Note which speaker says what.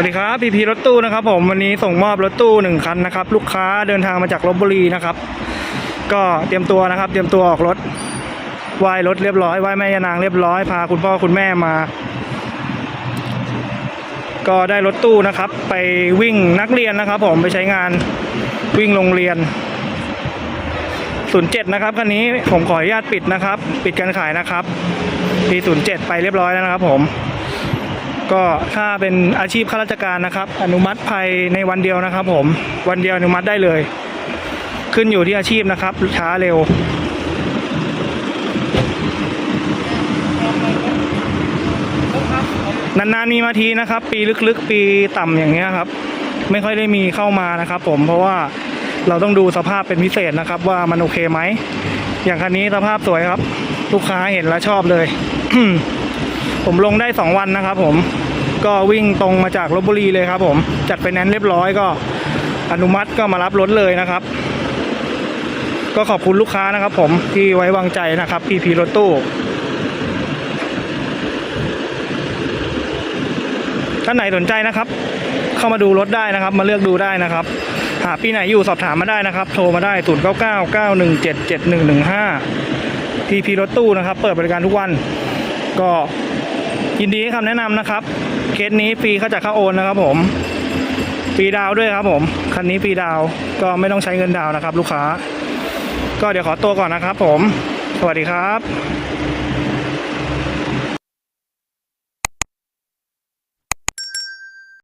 Speaker 1: วัสดีครับพีพีรถตู้นะครับ ผมวันนี้ส่งมอบรถตู้หนึ่งคันนะครับ ลูกค้าเดินทางมาจากลบบุรีนะครับ ก็เตรียมตัวนะครับ เตรียมตัวออกรถไหว้รถเรียบร้อยไหว้แม่ยานางเรียบร้อยพาคุณพ่อคุณแม่มา ก็ได้รถตู้นะครับ ไปวิ่งนักเรียนนะครับ ผมไปใช้งานวิ่งโรงเรียน07นะครับคันนี้ผมขออนุญาตปิดนะครับ ปิดการขายนะครับปี07ไปเรียบร้อยแล้วนะครับ ผม ก็ถ้าเป็นอาชีพข้าราชการนะครับ อนุมัติภายในวันเดียวนะครับ ผมวันเดียวอนุมัติได้เลย ขึ้นอยู่ที่อาชีพนะครับ ช้าเร็ว นานๆมีมาทีนะครับ ปีลึกๆ ปีต่ำอย่างเงี้ยครับ ไม่ค่อยได้มีเข้ามานะครับ ผมเพราะว่าเราต้องดูสภาพเป็นพิเศษนะครับ ว่ามันโอเคไหมอย่างคันนี้สภาพสวยครับ ลูกค้าเห็นแล้วชอบเลย ผมลงได้สองวันนะครับผม ก็วิ่งตรงมาจากลบบุรีเลยครับ ผมจัดไปแนนเรียบร้อยก็อนุมัติก็มารับรถเลยนะครับ ก็ขอบคุณลูกค้านะครับ ผมที่ไว้วางใจนะครับพีพีรถตู้ท่านไหนสนใจนะครับ เข้ามาดูรถได้นะครับ มาเลือกดูได้นะครับ หาปีไหนอยู่สอบถามมาได้นะครับ โทรมาได้ 0 9 9 9 1 7 7 1 1 5พีพีรถตู้นะครับ เปิดบริการทุกวัน ก็ ยินดีให้คำแนะนำนะครับ เคสนี้ฟรีเข้าจากข้าโอนนะครับผมฟรีดาวด้วยครับผมคันนี้ฟรีดาวก็ไม่ต้องใช้เงินดาวนะครับ ลูกค้า ก็เดี๋ยวขอตัวก่อนนะครับ ผม สวัสดีครับ